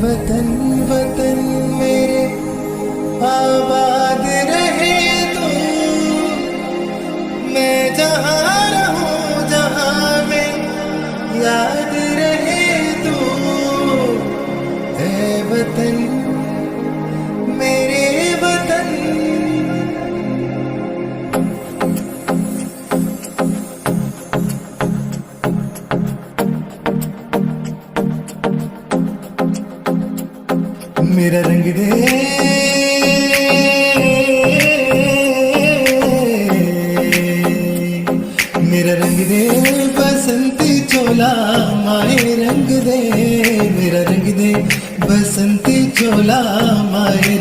देवतन्वत உயிர் அரங்குதே நிரங்குதே பசந்தி சோலா மாய் ரங்குதே நிரங்குதே பசந்தி சோலா மாய்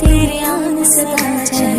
तेरे आने से बना जाए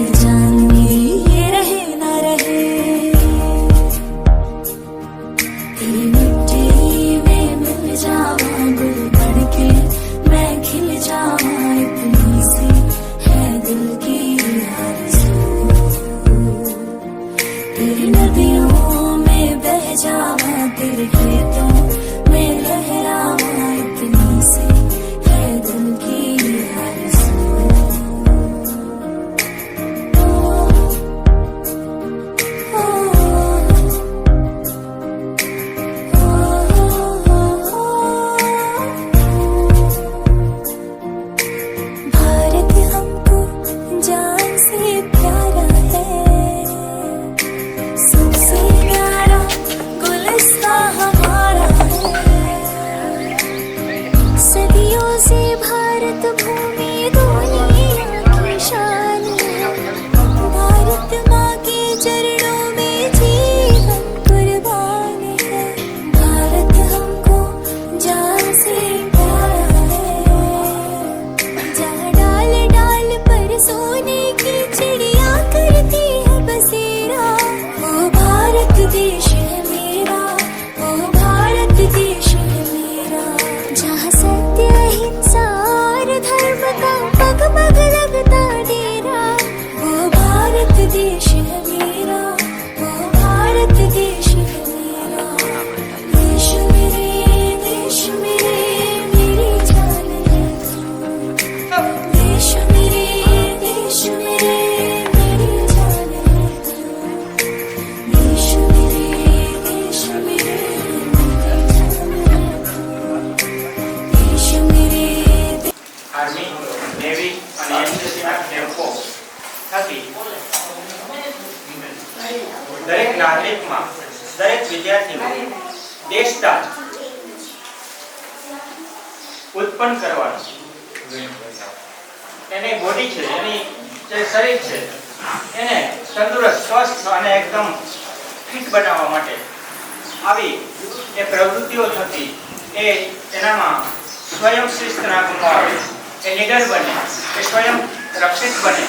એ નિડર બને એ સ્વયં રક્ષિત બને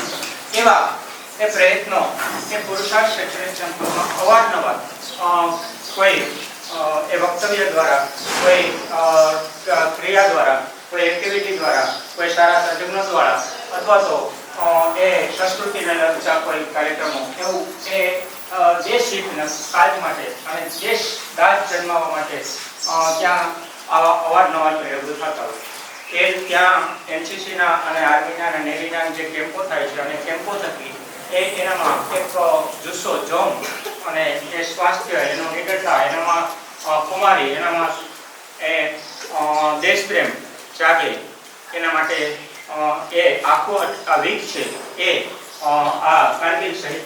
એવા એ પ્રયત્નો એ પુરુષાર્થ શૈક્ષણિક સંકુલમાં અવારનવાર કોઈ એ વક્તવ્ય દ્વારા, કોઈ ક્રિયા દ્વારા, કોઈ એક્ટિવિટી દ્વારા, કોઈ સારા તજજ્ઞો દ્વારા અથવા તો એ સંસ્કૃતિને લગતા કોઈ કાર્યક્રમો, એવું એ જે હિતના કાજ માટે અને દેશ દાજ જન્માવવા માટે ત્યાં આવા અવારનવાર પ્રયોગો થતા હોય એ ત્યાં એનસીસીના અને આર્મીના અને નેવીના જે કેમ્પો થાય છે અને કેમ્પો થકી એ એનામાં એક જુસ્સો જોમ અને જે સ્વાસ્થ્ય એનો નિડરતા, એનામાં કુમારી એનામાં એ દેશપ્રેમ જાગે, એના માટે એ આખો આ વીક છે એ આ કારગિલ શહીદ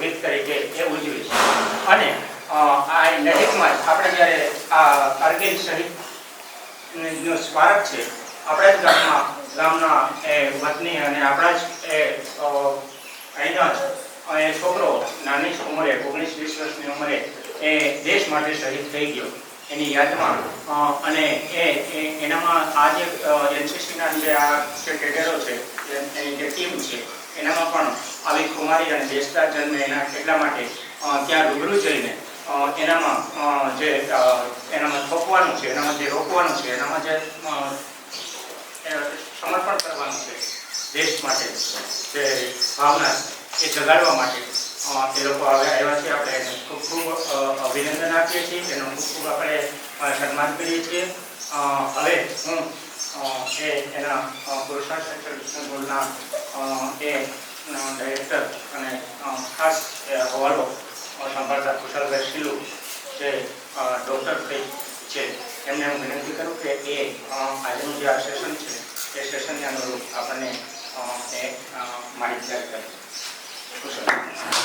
વીક તરીકે એ ઉજવે છે. અને આ નજીકમાં જ આપણે જ્યારે આ કારગિલ શહીદ સ્મારક છે. આપણા જ ગામમાં, ગામના એ વતની અને આપણા જ એ અહીંના એ છોકરો નાની ઉંમરે, ઓગણીસ વીસ વર્ષની ઉંમરે એ દેશ માટે શહીદ થઈ ગયો. એની યાદમાં અને એ એનામાં આ જે એનસીસીના જે આ જે કેડરો છે એની જે ટીમ છે, એનામાં પણ આવી કુમારી અને દેશતા જન્મે એના એટલા માટે ત્યાં રૂબરૂ જઈને એનામાં જે એનામાં થોપવાનું છે, એનામાં જે રોકવાનું છે, એનામાં જે સમર્પણ કરવાનું છે, દેશ માટે, જે ભાવના એ જગાડવા માટે એ લોકો હવે આવ્યા છે, આપણે એને ખૂબ ખૂબ અભિનંદન આપીએ છીએ, એનું ખૂબ ખૂબ આપણે સન્માન કરીએ છીએ. હવે હું એ, એના પુરુષાર્થ શિક્ષણ બોર્ડના એ ડાયરેક્ટર અને ખાસ હવાલો સંભાળતા કુશળભાઈ શીલુ જે ડૉક્ટર થઈ છે એમને હું વિનંતી કરું કે એ આજનું જે આ સેશન છે એ સેશનને અનુરૂપ આપણને એ માહિતગાર કરે કુશળ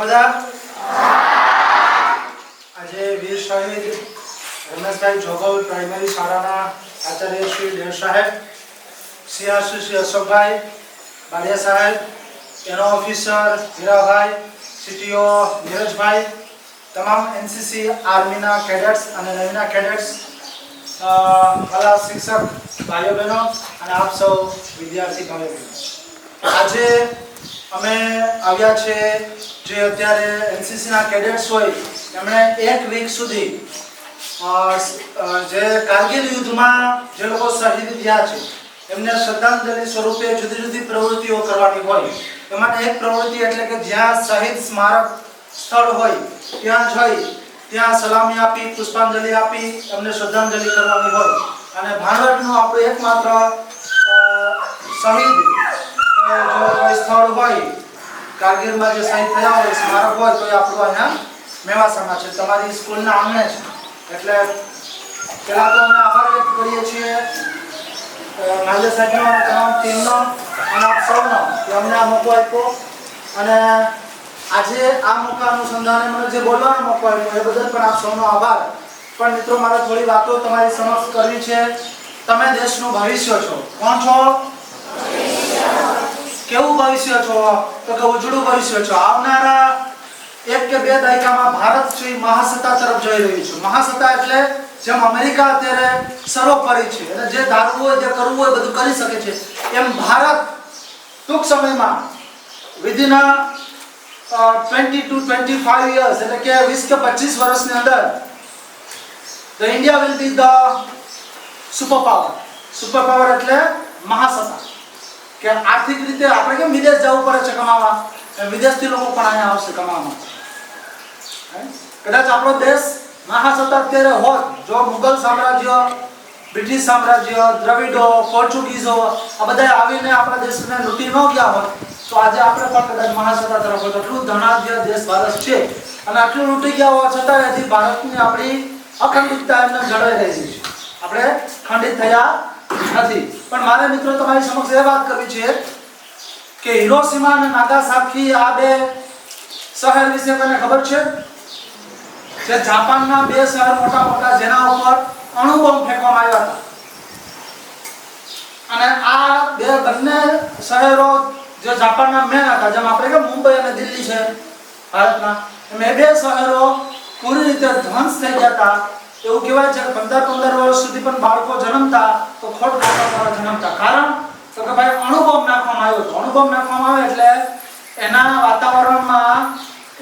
બધા આજે વીર શહીદ રમેશભાઈ જોગલ પ્રાઇમરી શાળાના આચાર્ય શ્રી દેવ સાહેબ સીઆરસી શ્રી અશોકભાઈ બારિયા સાહેબ, એનો ઓફિસર હીરાભાઈ, સીટીઓ નીરજભાઈ, તમામ એનસીસી આર્મીના કેડેટ્સ અને નવીના કેડેટ્સ કલા શિક્ષક ભાઈઓ બહેનો અને આપ સૌ વિદ્યાર્થી ભાઈઓ બહેનો આજે અમે આવ્યા છે જે અત્યારે એનસીસીના કેડેટ્સ હોય, એમણે એક વીક સુધી જે કારગિલ યુદ્ધમાં જે લોકો શહીદ થયા છે, એમને શ્રદ્ધાંજલિ સ્વરૂપે જુદી જુદી પ્રવૃત્તિઓ કરવાની હોય. એમાં એક પ્રવૃત્તિ એટલે કે જ્યાં શહીદ સ્મારક સ્થળ હોય, ત્યાં જઈ ત્યાં સલામી આપી, પુષ્પાંજલિ આપી, એમને શ્રદ્ધાંજલિ કરવાની હોય. અને ભાણવડનું આપણું એકમાત્ર શહીદ સ્થળ હોય, કારગિલમાં જે શહીદ થયા હોય, સ્મારક હોય, તો એ આપણું અહીંયા મેવાસામાં છે. તમારી સ્કૂલના આંગણે છે. એટલે પહેલા તો અમે આભાર વ્યક્ત કરીએ છીએ માલ્ય સાહેબનો અને તમામ ટીમનો અને આપ સૌનો કે અમને આ મોકો આપ્યો. અને આજે આ મોકા અનુસંધાને મને જે બોલવાનો મોકો આપ્યો એ બદલ પણ આપ સૌનો આભાર. પણ મિત્રો મારે થોડી વાતો તમારી સમક્ષ કરવી છે. તમે દેશનું ભવિષ્ય છો. કોણ છો? કેવું ભવિષ્ય છો? તો કે ઉજળું ભવિષ્ય છો. આવનારા એક કે બે દાયકામાં ભારત શ્રી મહાસત્તા તરફ જઈ રહ્યું છે. મહાસત્તા એટલે જેમ અમેરિકા અત્યારે સર્વોપરી છે અને જે ધારવું હોય, જે કરવું હોય, બધું કરી શકે છે. એમ ભારત ટૂંક સમયમાં within twenty two twenty five years એટલે કે વીસ કે પચીસ વર્ષની અંદર the India will be the super power super power એટલે મહાસત્તા. કે આર્થિક રીતે આપણે કેમ વિદેશ જવું પડે છે કમાવા? વિદેશથી લોકો પણ અહીંયા આવશે કમાવા? કદાચ આપણો દેશ મહાસત્તા અત્યારે હોત, જો મુઘલ સામ્રાજ્ય, બ્રિટિશ સામ્રાજ્ય, દ્રવિડો પોર્ચુગીઝો આ બધા આવીને આપણા દેશને લૂંટી ન ગયા હોત, તો આજે આપણે પણ કદાચ મહાસત્તા તરફ હોત. એટલું ધનાઢ્ય દેશ ભારત છે. અને આટલું લૂંટી ગયા હોવા છતાં હજી ભારતની આપણી અખંડિતતા એમને જળવાઈ રહી છે. આપણે ખંડિત થયા નથી. પણ મારે મિત્રો, તમારી સમક્ષ એ વાત કરવી છે કે હિરોસીમા અને નાગાસાકી આ બે શહેર વિશે મને ખબર છે? જે જાપાનના બે શહેર મોટા મોટા જેના ઉપર અણુ બોમ્બ ફેંકવામાં આવ્યા હતા. અને આ બે બંને શહેરો જે જાપાનના મેન હતા, જેમ આપણે કે મુંબઈ અને દિલ્હી છે, ભારતના એ બે શહેરો પૂરી રીતે ધ્વંસ થઈ ગયા હતા. એવું કહેવાય છે પંદર પંદર વર્ષ સુધી પણ બાળકો જન્મતા, તો ખોટ ખાતા જન્મતા. કારણ તો કે ભાઈ અણુબોમ્બ નાખવામાં આવ્યો હતો. અણુબોમ્બ નાખવામાં આવે એટલે એના વાતાવરણમાં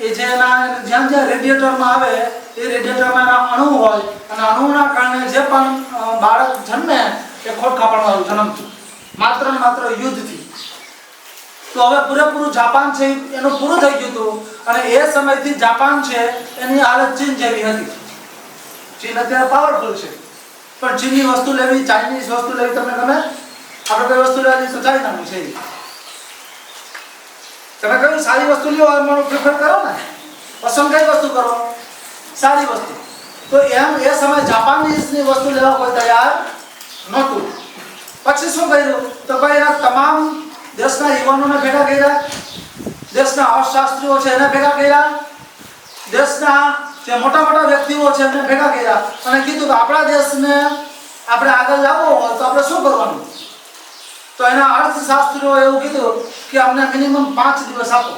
એ જે એના જ્યાં જ્યાં રેડિયેટરમાં આવે, એ રેડિયેટરમાં એના અણુ હોય, અને અણુના કારણે જે પણ બાળક જન્મે, એ ખોટ જન્મતું. માત્ર ને માત્ર યુદ્ધથી. તો હવે પૂરેપૂરું જાપાન છે, એનું પૂરું થઈ ગયું હતું, અને એ સમયથી જાપાન છે, એની હાલત ચીન જેવી હતી. ચીન અત્યારે પાવરફુલ છે. પણ ચીનની વસ્તુ લેવી, ચાઇનીઝ વસ્તુ લેવી તમને ગમે? આપણે કઈ વસ્તુ લેવાની તો ચાઇનાની છે. તમે કહ્યું સારી વસ્તુ લ્યો એમાં પ્રિફર કરો ને. પસંદ કઈ વસ્તુ કરો? સારી વસ્તુ. તો એમ એ સમય જાપાનીઝની વસ્તુ લેવા કોઈ તૈયાર નહોતું. પછી શું કર્યું? તો ભાઈ એના તમામ દેશના યુવાનોને ભેગા કર્યા. દેશના અર્થશાસ્ત્રીઓ છે એને ભેગા કર્યા. દેશના જે મોટા મોટા વ્યક્તિઓ છે એમને ભેગા કર્યા. અને કીધું કે આપણા દેશને આપણે આગળ લાવવો હોય તો આપણે શું કરવાનું? તો એના અર્થશાસ્ત્રીઓ એવું કીધું કે અમને મિનિમમ પાંચ દિવસ આપો.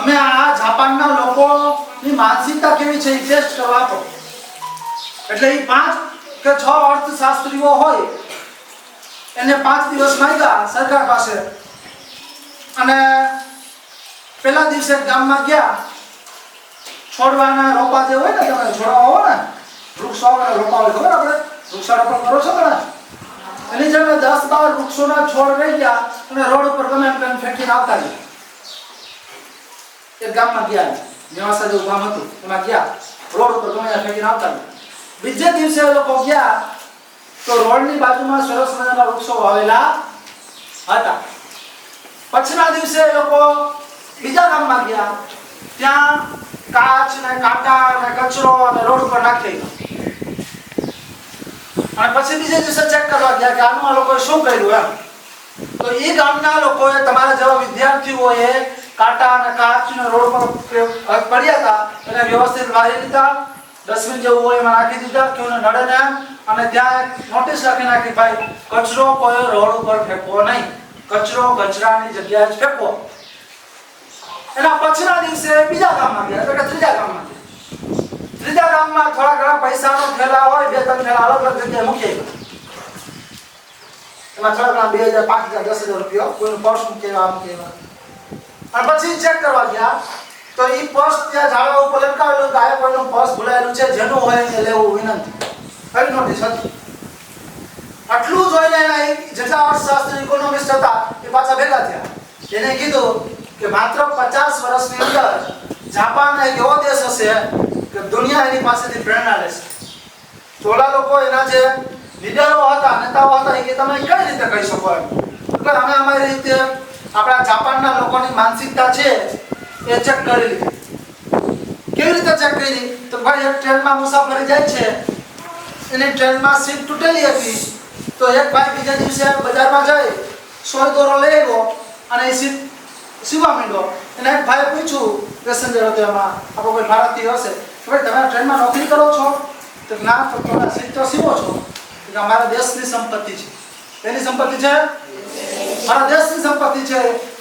અમે આ જાપાનના લોકોની માનસિકતા કેવી છે એ ટેસ્ટ કરવા આપો. એટલે એ પાંચ કે છ અર્થશાસ્ત્રીઓ હોય, એને પાંચ દિવસ માંગ્યા સરકાર પાસે. અને પહેલા દિવસે ગામમાં ગયા, છોડવાના રોપા જે હોય ને તમે છોડવા હો ને, વૃક્ષો રોપા હોય ખબર આપણે? વૃક્ષારોપણ કરો છો ને એની જગ્યાએ દસ બાર વૃક્ષોના છોડ રહી ગયા અને રોડ ઉપર ગમે એમ કરીને ફેંકીને આવતા રહ્યા એક ગામમાં ગયા મેવાસા જેવું ગામ હતું, એમાં ગયા. રોડ ઉપર ગમે ફેંકીને આવતા રહ્યા બીજે દિવસે એ લોકો ગયા તો રોડની બાજુમાં સરસ મજાના વૃક્ષો વાવેલા હતા. પછીના દિવસે એ લોકો બીજા ગામમાં ગયા. ત્યાં કાચ ને કાંટા ને કચરો અને રોડ ઉપર નાખી દીધો. અને પછી બીજે દિવસે ચેક કરવા ગયા કે આનું આ લોકોએ શું કર્યું એમ, તો એ ગામના લોકોએ તમારા જેવા વિદ્યાર્થીઓએ કાંટા અને કાચ ને રોડ પર પડ્યા હતા એને વ્યવસ્થિત વાળી દીધા, ડસ્ટબિન જેવું હોય એમાં નાખી દીધા કે નડે ને. અને ત્યાં નોટિસ રાખી નાખી, ભાઈ, કચરો કોઈ રોડ ઉપર ફેંકવો નહીં, કચરો કચરાની જગ્યાએ જ ફેંકવો એના પછીના દિવસે બીજા ગામમાં ગયા, એટલે ત્રીજા ગામમાં ગયા ત્રીજા ગામમાં થોડા ઘણા પૈસાનો થેલા હોય, બે ત્રણ થેલા અલગ અલગ જગ્યાએ મૂકી એમાં થોડા ઘણા બે હજાર, પાંચ હજાર, દસ હજાર રૂપિયા કોઈનું પર્સ મૂકી આ મૂકી અને પછી ચેક કરવા ગયા, તો એ પર્સ ત્યાં ઝાડવા ઉપર લટકાવેલું કે આ કોઈનું પર્સ ભૂલાયેલું છે, જેનું હોય એને લેવું વિનંતી. કઈ નોટિસ હતી. આટલું જોઈને એના જેટલા અર્થશાસ્ત્ર ઇકોનોમિસ્ટ હતા, એ પાછા ભેગા થયા. એને કીધું કે માત્ર પચાસ વર્ષની અંદર જાપાન એક એવો દેશ હશે દુનિયા એની પાસેથી પ્રેરણા લેશે તો લોકો એના જે લીડરો હતા, નેતાઓ હતા, એ તમે કઈ રીતે કહી શકો એમ? એટલે અમે અમારી રીતે આપણા જાપાનના લોકોની માનસિકતા છે, એ ચેક કરી લીધી. કેવી રીતે ચેક કરી? તો ભાઈ, એક ટ્રેનમાં મુસાફરી જાય છે. એની ટ્રેનમાં સીટ તૂટેલી હતી. તો એક ભાઈ બીજા દિવસે બજારમાં જઈ સોય દોરો લઈ આવ્યો અને એ સીટ સીવા માંડ્યો. એને એક ભાઈ પૂછ્યું પેસેન્જર હતો એમાં? આપણો કોઈ ભારતીય હશે? કે તમે ટ્રેનમાં નોકરી કરો છો, તો ના, તો તમે તો સીવો છો. કે અમારા દેશની સંપત્તિ છે. એની સંપત્તિ છે? મારા દેશની સંપત્તિ છે.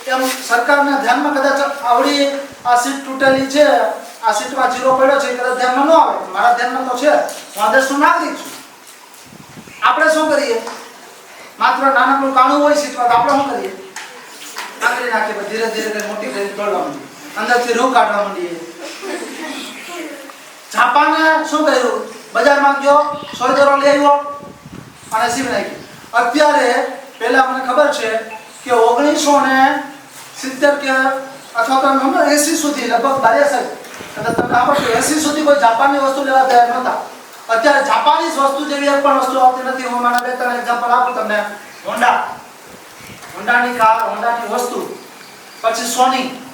એમ સરકારને ધ્યાનમાં કદાચ આવડી આ સીટ તૂટેલી છે, આ સીટમાં જીરો પડ્યો છે કદાચ ધ્યાનમાં ન આવે. મારા ધ્યાનમાં તો છે. હું આ દેશનો નાગરિક છું. આપણે શું કરીએ? માત્ર નાનકડું કાણું હોય સીટમાં, તો આપણે શું કરીએ? આંગળી નાખીએ ધીરે ધીરે મોટી કરીને તોડવા માંડીએ. અંદરથી રૂ કાઢવા માંડીએ. જાપાને શું કર્યું? બજારમાં ગયો સોયદરો લઈ આવ્યો અને સીવી નાખી. અત્યારે પહેલાં મને ખબર છે કે ઓગણીસો ને સિત્તેર કે અથવા તો હમણાં એસી સુધી, લગભગ સાહેબ. કદાચ તમને છે, એસી સુધી કોઈ જાપાનની વસ્તુ લેવા તૈયાર નહોતા. અત્યારે જાપાનીઝ વસ્તુ જેવી એક પણ વસ્તુ આવતી નથી. હું મને બે ત્રણ એક્ઝામ્પલ આપું તમને. હોન્ડા. હોન્ડાની કાર, હોન્ડાની વસ્તુ. પછી સોની.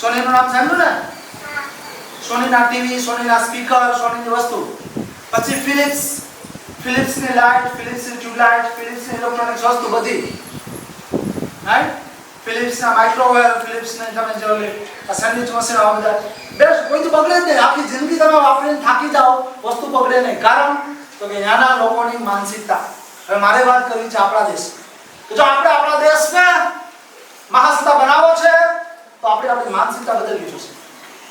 સોનીનું નામ સાંભળ્યું ને? સોનીના ટીવી, સોનીના સ્પીકર, સોનીની વસ્તુ. પછી ફિલિપ્સ ફિલિપ્સની લાઇટ ફિલિપ્સની ટ્યુબલાઇટ ફિલિપ્સની ઇલેક્ટ્રોનિક્સ વસ્તુ બધી. રાઈટ ફિલિપ્સના માઇક્રોવેવ ફિલિપ્સને તમે જો લે આ સેન્ડવિચ મશીન આવા બધા. બેસ્ટ કોઈ તો બગડે જ નહીં. આખી જિંદગી તમે વાપરીને થાકી જાઓ. વસ્તુ બગડે નહીં. કારણ તો કે ત્યાંના લોકોની માનસિકતા. હવે મારે વાત કરવી છે આપણા દેશ. કે જો આપણે આપણા દેશને મહાસત્તા બનાવો છે, તો આપણે આપણી માનસિકતા બદલવી જોશે.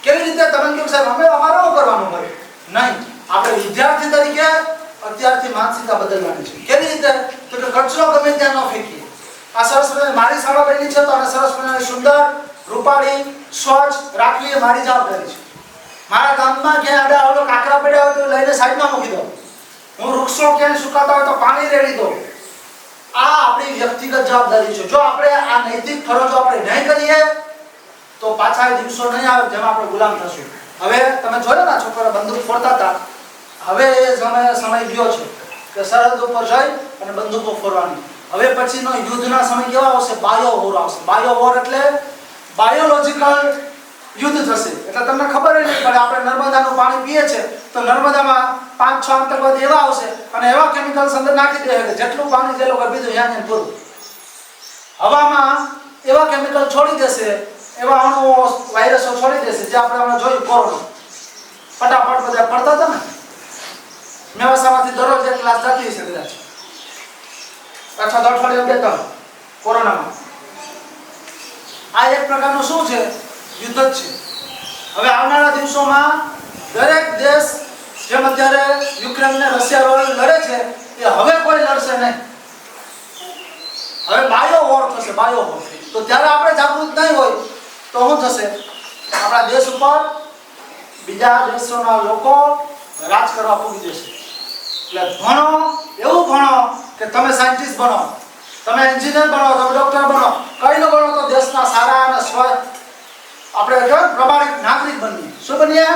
કેવી રીતે તમે કહ્યું સાહેબ, અમે અમારે કરવાનું હોય નહીં. આપણે વિદ્યાર્થી તરીકે અત્યારથી માનસિકતા બદલવાની છે. કેવી રીતે? તો કે કચરો ગમે ત્યાં ન ફેંકીએ. આ સરસ મારી શાળા બની છે તો આને સરસ મજાની સુંદર, રૂપાળી, સ્વચ્છ રાખવી એ મારી જવાબદારી છે. મારા ગામમાં ક્યાંય આડા આવડો કાકરા પડ્યા હોય તો લઈને સાઈડમાં મૂકી દો હું વૃક્ષો ક્યાંય સુકાતા હોય તો પાણી રેડી દો આ આપણી વ્યક્તિગત જવાબદારી છે. જો આપણે આ નૈતિક ફરજો આપણે નહીં કરીએ તો પાછા એ દિવસો નહીં આવે જેમાં આપણે ગુલામ થશું. હવે તમે જોયો ને છોકરા બંદૂક ફોડતા હતા? હવે એ સમય સમય ગયો છે કે સરહદ ઉપર જઈ અને બંદૂકો ફોડવાની. હવે પછીનો યુદ્ધના સમય કેવા આવશે? બાયો વોર આવશે. બાયો વોર એટલે બાયોલોજિકલ યુદ્ધ થશે. એટલે તમને ખબર નહીં પડે, આપણે નર્મદાનું પાણી પીએ છે તો નર્મદામાં પાંચ, છ આતંકવાદી એવા આવશે અને એવા કેમિકલ્સ અંદર નાખી દે કે જેટલું પાણી જે લોકો પીધું, ત્યાં પૂરું. હવામાં એવા કેમિકલ છોડી દેશે એવા અણુઓ વાયરસો છોડી દેશે, જે આપણે હમણાં જોયું કોરોના ફટાફટ બધા પડતા હતા ને? મેવાસામાંથી દરરોજ એક ક્લાસ જતી હશે કદાચ. અથવા તો અઠવાડિયે બે ત્રણ, કોરોનામાં. આ એક પ્રકારનું શું છે? યુદ્ધ છે. હવે આવનારા દિવસોમાં દરેક દેશ જેમ અત્યારે યુક્રેન ને રશિયા લડે છે, એ હવે કોઈ લડશે નહીં. હવે બાયો વોર થશે, બાયો વોર. તો ત્યારે આપણે જાગૃત નહીં હોય તો શું થશે? આપણા દેશ ઉપર બીજા દેશોના લોકો રાજ કરવા પૂગી જશે. એટલે ભણો, એવું ભણો કે તમે સાયન્ટિસ્ટ બનો, તમે એન્જિનિયર બનો, તમે ડોક્ટર બનો. કઈ ન બનો તો દેશના સારા અને સ્વ આપણે કહેવાય પ્રમાણિક નાગરિક બનીએ શું બનીએ?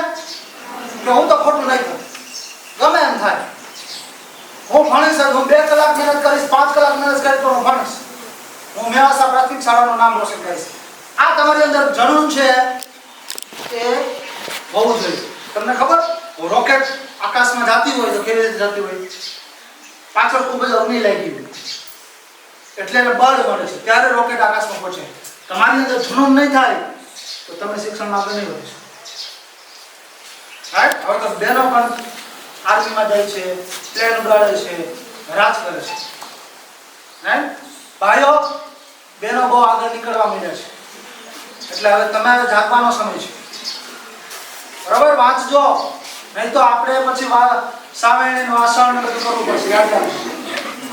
કે હું તો ખોટું નહીં કરું ગમે એમ થાય. હું ભણીશ હું બે કલાક મહેનત કરીશ, પાંચ કલાક મહેનત કરીશ, પણ હું ભણીશ. હું મેવાસા પ્રાથમિક શાળાનું નામ રોશન કરીશ. આ તમારી અંદર જણું છે એ હોવું જોઈએ તમને ખબર? રોકેટ આકાશમાં જતી હોય તો કેવી રીતે જતી હોય? પાછળ ખૂબ જ અગ્નિ લાગી હોય. એટલે એને બળ મળે છે. ત્યારે રોકેટ આકાશમાં પહોંચે. તમારી અંદર જુનૂન નહીં થાય તો તમે શિક્ષણમાં આગળ નહીં શકો રાઈટ હવે તો બહેનો પણ આર્મીમાં જાય છે, પ્લેન ઉડાડે છે, રાજ કરે છે. રાઈટ ભાઈઓ બહેનો બહુ આગળ નીકળવા માંડ્યા છે. એટલે હવે તમારે જાગવાનો સમય છે. બરાબર? વાંચજો નહીં તો આપણે પછી વા- વાસણ બધું કરવું પડશે. યાદ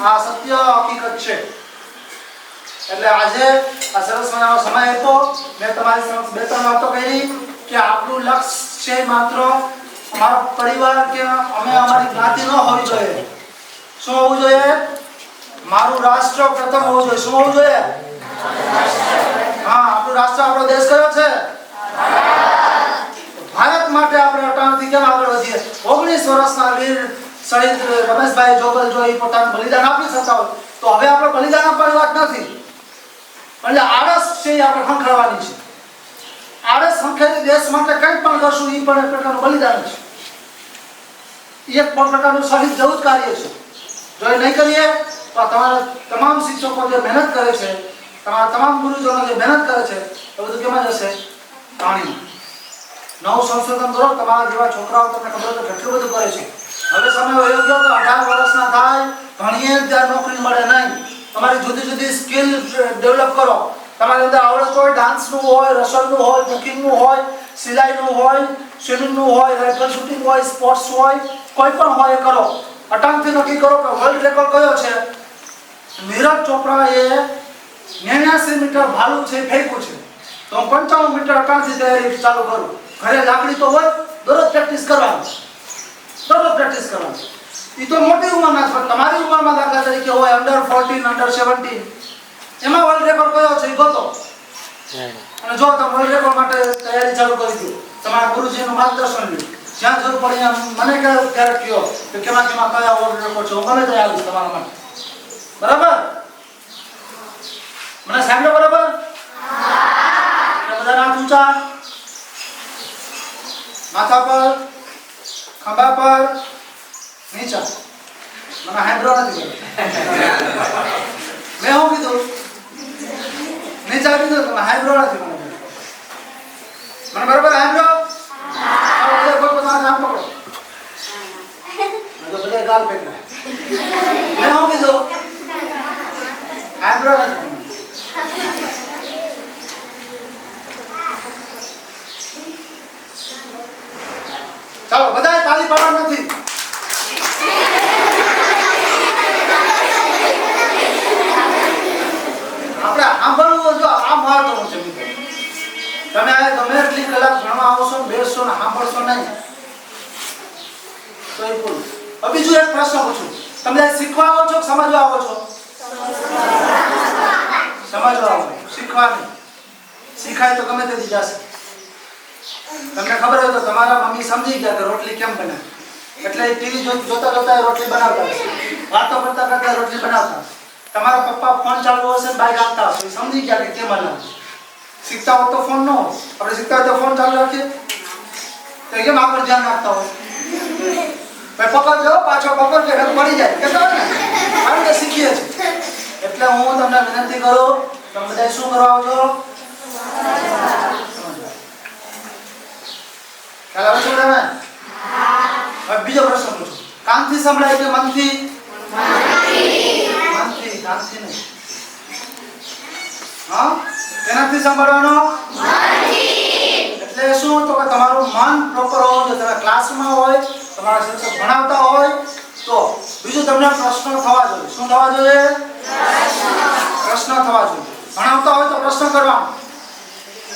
આ સત્ય હકીકત છે. એટલે આજે આ સરસ મજાનો સમય આપ્યો મેં તમારી સમક્ષ બે ત્રણ વાતો કરી કે આપણું લક્ષ્ય છે માત્ર અમારો પરિવાર કે અમે અમારી જ્ઞાતિ ન હોવી જોઈએ. શું હોવું જોઈએ? મારું રાષ્ટ્ર પ્રથમ હોવું જોઈએ. શું હોવું જોઈએ? હા, આપણું રાષ્ટ્ર આપણો દેશ કયો છે? ભારત માટે આપણે અટાણથી કેમ આગળ વધીએ? ઓગણીસ વર્ષના વીર શહીદ રમેશભાઈ જોગલ જો એ પોતાનું બલિદાન આપી શકતા હોય તો હવે આપણે બલિદાન આપવાની નથી. એટલે આળસ છે આપણે ખંખેરવાની છે. આળસ સંખેલી દેશ માટે કંઈ પણ કરશું એ પણ એક પ્રકારનું બલિદાન છે. એક પણ પ્રકારનું શહીદ જેવું કાર્ય છે. જો એ નહીં કરીએ, તો તમારા તમામ શિક્ષકો જે મહેનત કરે છે તમારા તમામ ગુરુજનો જે મહેનત કરે છે, એ બધું કેમાં જશે પાણીમાં નવું સંશોધન કરો, તમારા જેવા છોકરાઓ તમને ખબર તો કેટલું બધું કરે છે. હવે સમય વયો ગયો તો અઢાર વર્ષના થાય, ભણીએ ત્યાં નોકરી મળે નહીં. તમારી જુદી જુદી સ્કિલ ડેવલપ કરો. તમારી અંદર આવડત હોય, ડાન્સનું હોય, રસોઈનું હોય, કુકિંગનું હોય, સિલાઈનું હોય, સ્વિમિંગનું હોય રાઇફલ શૂટિંગ હોય, સ્પોર્ટ્સ હોય, કોઈ પણ હોય એ કરો. અટાંગથી નક્કી કરો કે વર્લ્ડ રેકોર્ડ કયો છે. નીરજ ચોપરાએ નેવ્યાસી મીટર ભાલું છે ફેંકું છે. તો હું પંચાવન મીટર કાંથી તૈયારી ચાલુ કરું. ઘરે લાકડી તો હોય દરરોજ પ્રેક્ટિસ કરવાની. દરરોજ પ્રેક્ટિસ કરવાની. એ તો મોટી ઉંમરના છે તમારી ઉંમરમાં દાખલા તરીકે હોય અંડર ફોર્ટીન અંડર સેવન્ટીન એમાં વર્લ્ડ રેકોર્ડ કયો છે એ ગોતો. અને જો તમે વર્લ્ડ રેકોર્ડ માટે તૈયારી ચાલુ કરી દો તમારા ગુરુજીનું માર્ગદર્શન લો જ્યાં જરૂર પડે મને કે- ક્યારેક કહો કે કેમાં કેમાં કયા વર્લ્ડ રેકોર્ડ છે હું ગમે ત્યાં આવીશ તમારા માટે. બરાબર? મને સાંભળો બરાબર? બધા હાથ ઊંચા. માથા પર, ખંભા પર, નીચા. મને હાઈબ્રો નથી મેં શું કીધું? નીચા કીધું તમે હાઈબ્રો નથી મને. મને બરોબર હાઈબ્રો કામ પકડો. તો બધા મેં શું કીધું? હાઈબ્રો નથી કર્યો. ચાલો પાડવા નથી. આપણે આ મહત્વનું છે મિત્રો. તમે ગમે કલાક ભણવા આવશો ને ને સાંભળશો નહીં. તો બીજું એક પ્રશ્ન પૂછું. તમે શીખવા આવો છો સમજવા આવો છો? સમજવા આવો શીખવા નહીં શીખાય તો ગમે તેથી જશે. તમને ખબર હોય તો તમારા મમ્મી સમજી ગયા કે રોટલી કેમ બને? એટલે ટીવી જોતા જોતા રોટલી બનાવતા વાતો કરતા કરતા રોટલી બનાવતા તમારા પપ્પા ફોન ચાલુ હશે ને બાઈક આપતા હશે. સમજી ગયા કે કેમ બનાવે શીખતા હોય તો ફોન નો આપણે શીખતા હોય તો ફોન ચાલુ રાખીએ. તો કેમ આગળ ધ્યાન રાખતા હોય? ભાઈ પકડજો પાછો પકડજો એટલે પડી જાય. કે કારણ કે શીખીએ છીએ. એટલે હું તમને વિનંતી કરું, તમે બધા શું કરવા આવજો ખ્યાલ આવે છે? હવે બીજો પ્રશ્ન પૂછું કાનથી સંભળાય કે મનથી મનથી કાનથી નહીં હા તેનાથી સાંભળવાનો એટલે શું તો કે તમારું મન પ્રોપર હોવું જોઈએ તમે ક્લાસમાં હોય તમારા શિક્ષક ભણાવતા હોય તો બીજું તમને પ્રશ્ન થવા જોઈએ શું થવા જોઈએ પ્રશ્ન થવા જોઈએ ભણાવતા હોય તો પ્રશ્ન કરવાનો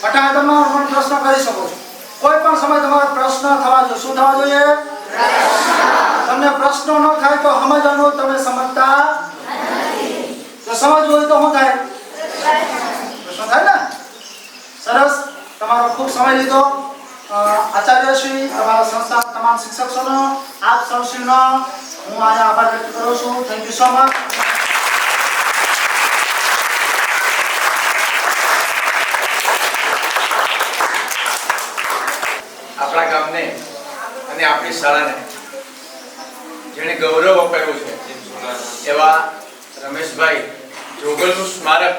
અટાણે તમે પ્રશ્ન કરી શકો છો કોઈ પણ સમય તમારો પ્રશ્ન થવા જોઈએ શું થવા જોઈએ? તમને પ્રશ્નો ન થાય તો સમજવાનું તમે સમજતા તો સમજવું હોય તો શું થાય? પ્રશ્ન થાય ને? સરસ. તમારો ખૂબ સમય લીધો. આચાર્ય આચાર્યશ્રી તમારા સંસ્થા તમામ શિક્ષકોનો આપ સૌશ્રીનો હું આજે આભાર વ્યક્ત કરું છું. થેન્ક યુ સો મચ આપણા ગામને અને આપણી શાળાને જેણે ગૌરવ અપાયું છે. એવા રમેશભાઈ જોગલનું સ્મારક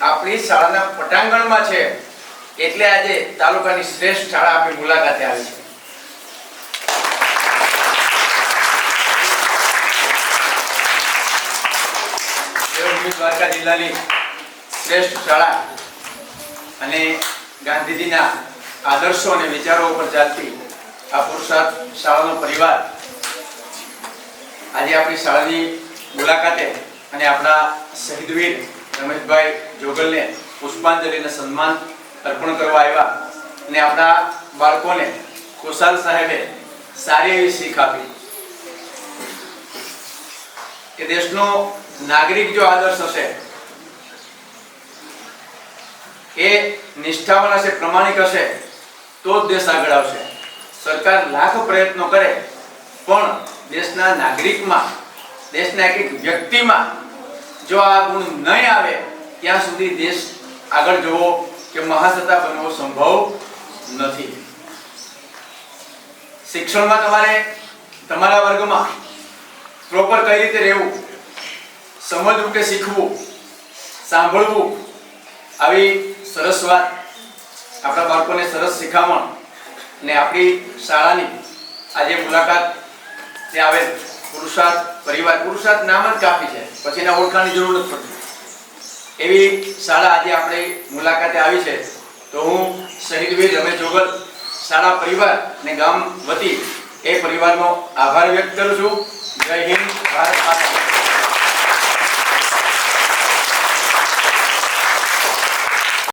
આપણી શાળાના પટાંગણમાં છે એટલે આજે તાલુકાની શ્રેષ્ઠ શાળા આપણી મુલાકાતે આવી છે. દ્વારકા જિલ્લાની શ્રેષ્ઠ શાળા અને ગાંધીજીના આદર્શો અને વિચારો ઉપર ચાલતી આ પુરુષાર્થ શાળાનો પરિવાર આજે આપણી શાળાની મુલાકાતે અને આપણા શહીદવીર રમેશભાઈ જોગલને પુષ્પાંજલિને સન્માન અર્પણ કરવા આવ્યા અને આપણા બાળકોને ખુશાલ સાહેબે સારી એવી શીખ આપી. કે દેશનો નાગરિક જો આદર્શ હશે, એ નિષ્ઠાવાન હશે, પ્રમાણિક હશે તો જ દેશ આગળ આવશે. સરકાર લાખ પ્રયત્નો કરે, પણ દેશના નાગરિકમાં, દેશના એક વ્યક્તિમાં જો આ ગુણ નહીં આવે, ત્યાં સુધી દેશ આગળ જવો કે મહાસત્તા બનવો સંભવ નથી. શિક્ષણમાં તમારે, તમારા વર્ગમાં પ્રોપર કઈ રીતે રહેવું? સમજવું કે શીખવું, સાંભળવું, આવી સરસ વાત આપણા બાળકોને સરસ શિખામણ ને આપણી શાળાની આજે મુલાકાત તે આવે પુરુષાર્થ પરિવાર, પુરુષાર્થ નામ જ કાફી છે. પછી એના ઓળખાણની જરૂર નથી પડતી. એવી શાળા આજે આપણે મુલાકાતે આવી છે. તો હું શહીદ વીર રમેશ જોગલ, શાળા પરિવાર ને ગામ વતી એ પરિવારનો આભાર વ્યક્ત કરું છું. જય હિન્દ, ભારત માતા